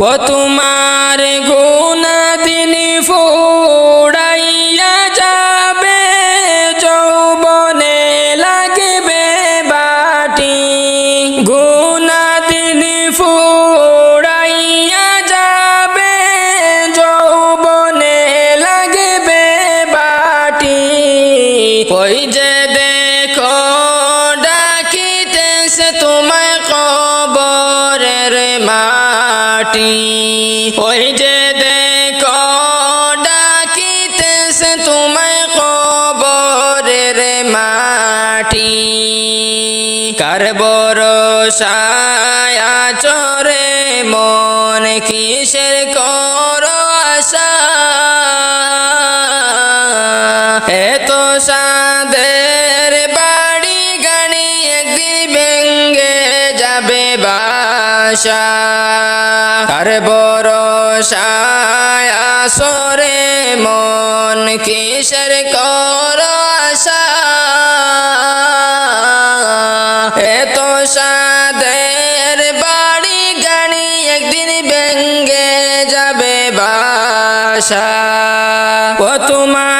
ও তোমার গুনা দিন ফুড়াইয়া যে দেখো, ডাকিতেছে তোমায় কবরের মাটি। কার বরসায়া চরে মন, কিসের কর আশা? এত সাদের বাড়ি গাড়ি একদিন ভেঙ্গে যাবে বাসা। আর বড় সরে মন কিসের কর আশা? এত সাদের বাড়ি গাড়ি একদিন ব্যঙ্গে যাবে বাসা। ও তোমার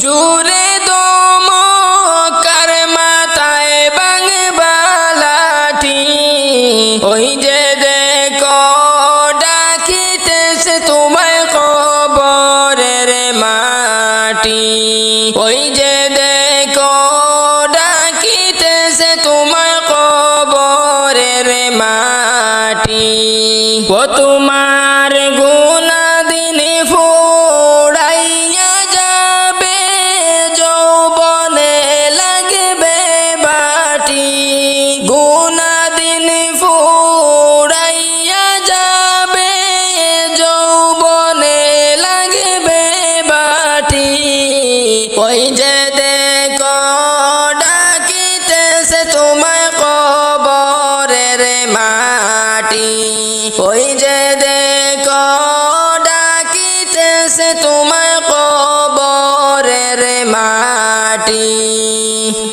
জোর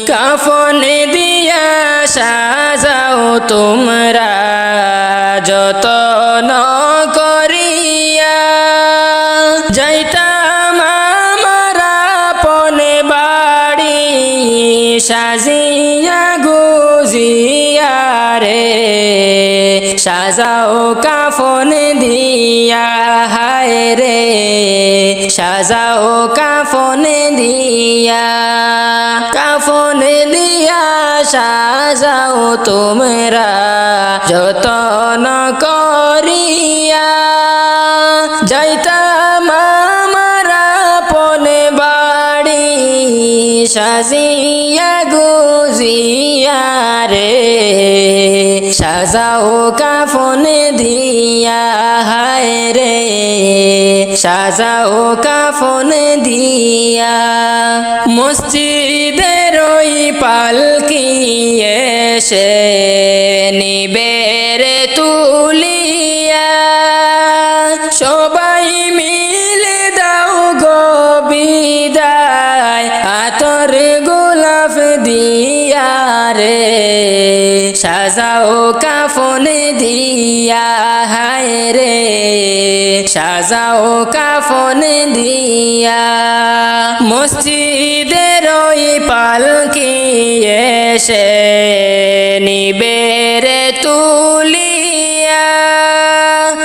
কাফন দিয়া সাজাও তোমরা, যতন করিয়া। যাইতাম আমারা পনে বাড়ি, সাজিয়া গুজিয়া রে। সাজাও কাফন দিয়া, হায় রে। সাজাও কাফন দিয়া। কাফন দিয়া সাজাও তোমরা, যতন করিয়া যাইতাম আমারা পনে বাড়ি, সাজিয়া গুজিয়া রে। সাজাও কাফন দিয়া, হায় রে। সাজাও কাফন দিয়া মসজিদের ওই পালকি এসে নিবের তুলিয়া। সবাই মিলে দাও গো বিদায়, আতর গোলাপ দিয়া রে। সাজাও কাফন দিয়া, হায় রে। সাজাও কাফন দিয়া। মসজিদের ওই পালকি এসে নিবেরে তুলিয়া।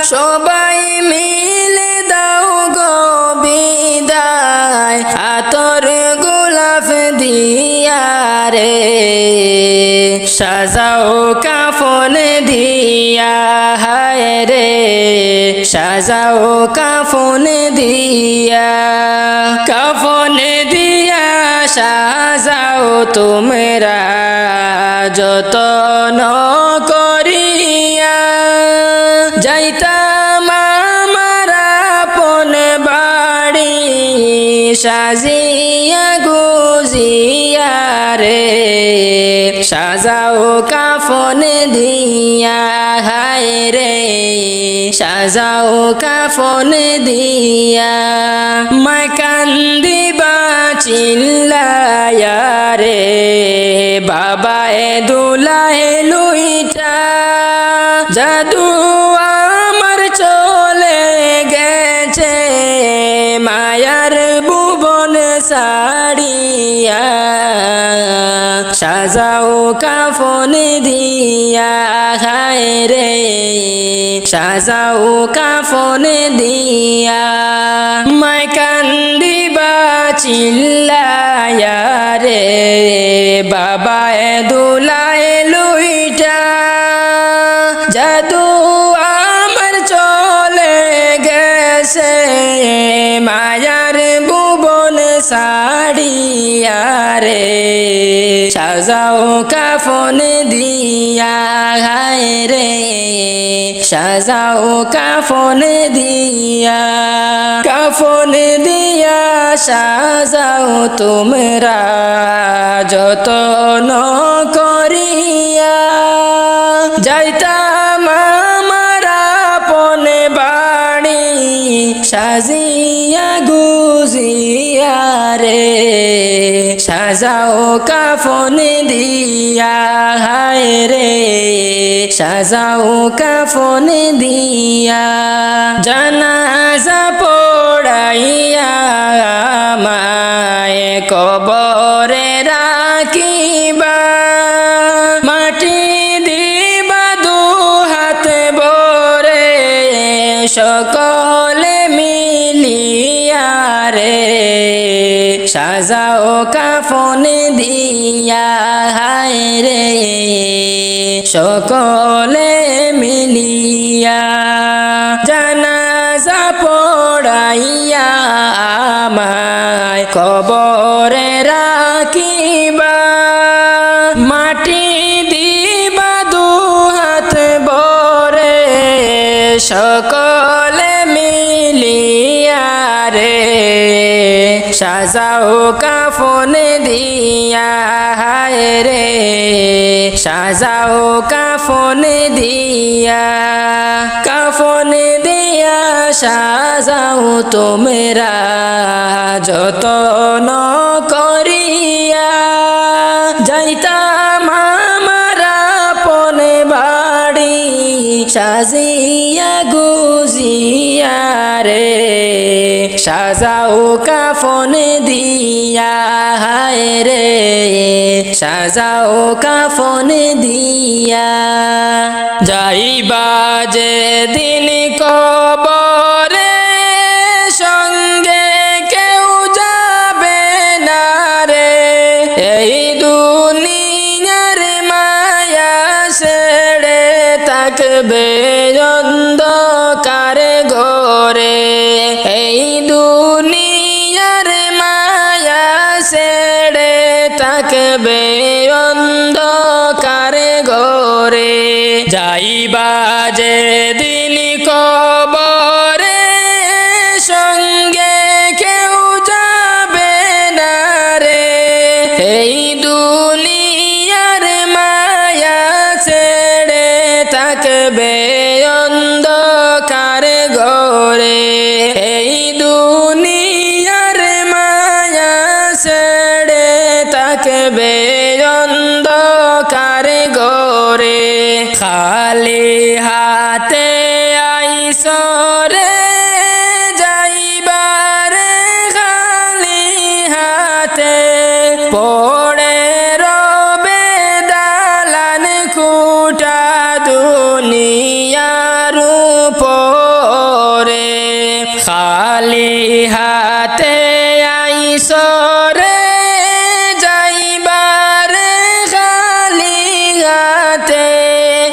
সবাই মিলে দাও গো বিদায়, আতর গোলাপ দিয়া রে। সাজাও কাফন দিয়া, হায় রে। সাজাও কাফন দিয়া। কাফন দিয়া সাজাও তোমরা যতন করিয়া। যাইতাম আমার আপন বাড়ি সাজিয়া গুজিয়া রে। সাজাও কাফন দিয়া, হায় রে। সাজাও কাফন দিয়া। মাকান্দিবা চিল্লায়া রে বাবা এ দুলাহে লুইটা। জাদু আমার চলে গেছে, মায়ার ভুবন সাড়িয়া সাজাও কাফন দিয়া, হায় রে। সাজাও কাফন দিয়া মাই কান্দিবা চিল্লায়া রে বাবা দুলায় লুইটা, জাদু আমার চলে গেছে, মায়ার ভুবন সাড়িয়া রে সাজাও কাফন দিয়া, হায় রে। সাজাও কাফন দিয়া কাফন দিয়া সাজাও তোমরা যতন করিয়া। যাইতাম সাজিয়া গুজিয়া রে, সাজাও কাফন দিয়া, হায় রে, সাজাও কাফন দিয়া, জানাজা পড়াইয়া মায় কবরে রাখিবা। সাজাও কাফন দিয়া হায় রে। সকলে মিলিয়া জানাজা পড়াইয়া আমায় কবরে রাখিবা সাজাও কাফন দিয়া, হায় রে। সাজাও কাফন দিয়া কাফন দিয়া সাজাও তোমরা, যতন করিয়া। যাইতাম আমার আপন বাড়ি, সাজিয়া গুজিয়া রে। সাজাও কাফন দিয়া হায় রে সাজাও কাফন দিয়া। যাইবা যে দিন অন্ধকার ঘরে যাইবা যে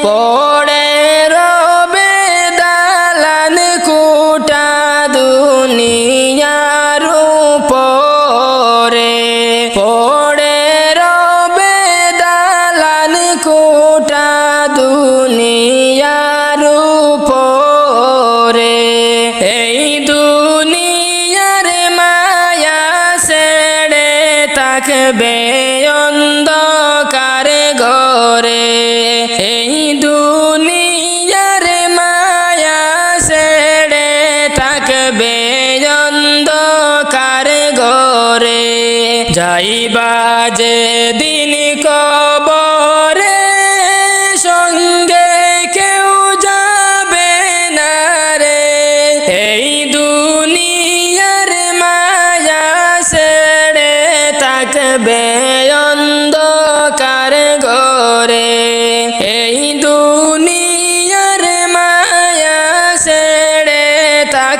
fall.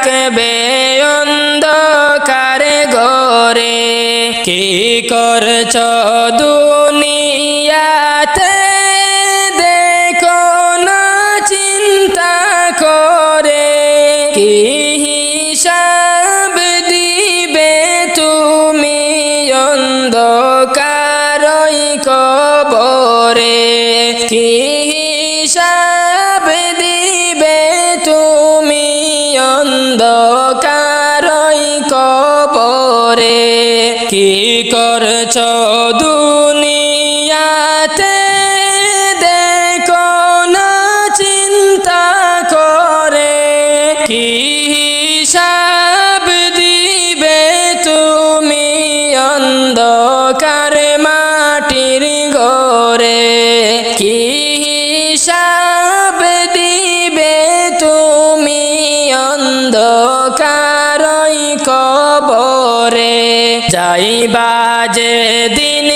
থাকবে অন্ধকার ঘরে। কি করছ দুনিয়াতে কবরে কি করছ দুনিয়াতে যাইবা যে দিন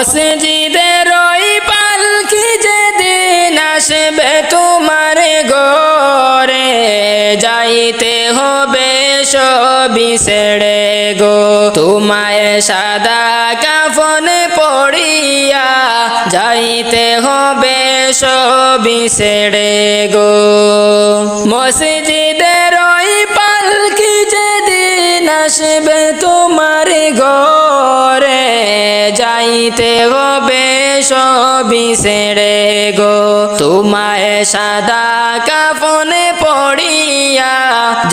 মসজিদের ওই পালকি যেদিন আসবে তোমার ঘরে, যাইতে হবে সবই ছেড়ে গো। তোমায় সাদা কাফন পড়িয়া যাইতে হবে সবই ছেড়ে গো। মসজিদের ওই পালকি যেদিন আসবে তোমার ঘরে যাইতে হবে সবই ছেড়ে গো। তোমায় সাদা কাপনে পড়িয়া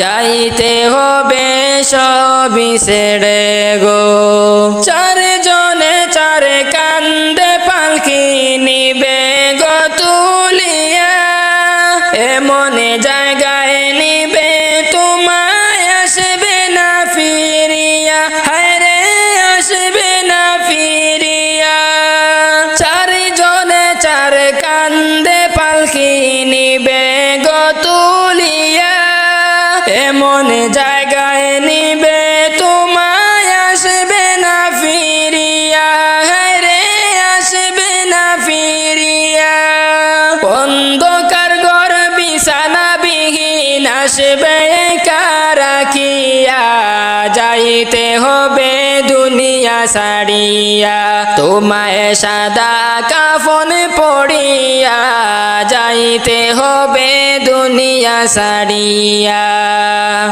যাইতে হবে সবই ছেড়ে গো। চার জনে চার কান্দে এমন জায়গায় নিবে, তোমায় আসবে না ফিরিয়া। রে, আসবে না ফিরিয়া। অন্ধকার ঘর বিছানা বিহীন আসবে কারাকিয়া যাইতে হবে দুনিয়া সারিয়া তোমায় সাদা কাফন পড়িয়া যাইতে হবে দুনিয়া সারিয়া।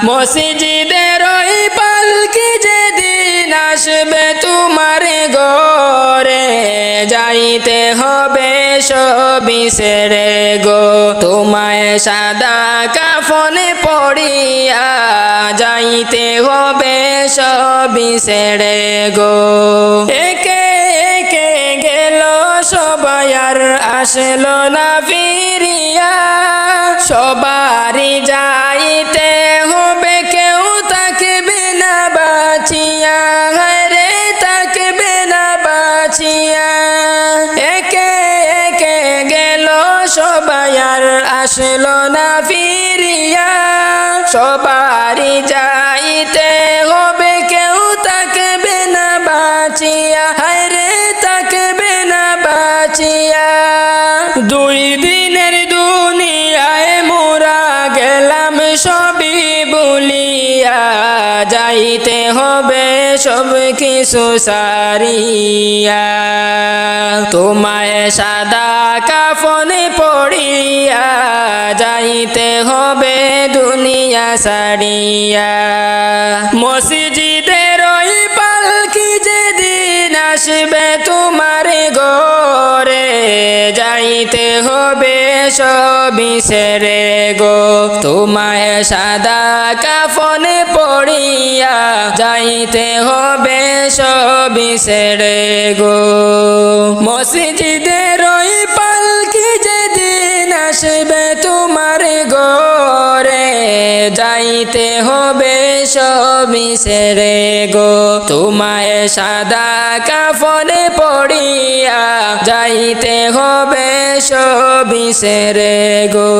মসজিদের ওই পালকি যেদিন আসবে তোমার ঘরে, যাইতে হবে সব সবই সেরে গো। তোমায় সাদা কাফনে পড়িয়া যাইতে হবে সবই সেরে গো। একে একে গেল সবাই, আর আসলো না সবারই যাইতে হবে, কেউ থাকবে না, বাঁচিয়া রে থাকবে না, বাঁচিয়া। একে একে গেল সবাই, আর আসলো না ফিরিয়া। সবারই যাইতে হবে, কেউ থাকবে না, বাঁচিয়া রে থাকবে না, বাঁচিয়া। দুই যাইতে হবে সব কিছু সারিয়া। তোমায় সাদা কাফনে পড়িয়া যাইতে হবে দুনিয়া সারিয়া। মসজিদের ওই পালকি যেদিন আসবে তোমার গরে যাইতে হবে সবই সেরে গো। তোমায় সাদা কাফনে পড়িয়া যাইতে হবে সবই সেরে গো। মসজিদের ওই যাইতে হবে সবই সেরে গো। তোমায় সাদা কাফনে পড়িয়া যাইতে হবে সবই সেরে গো।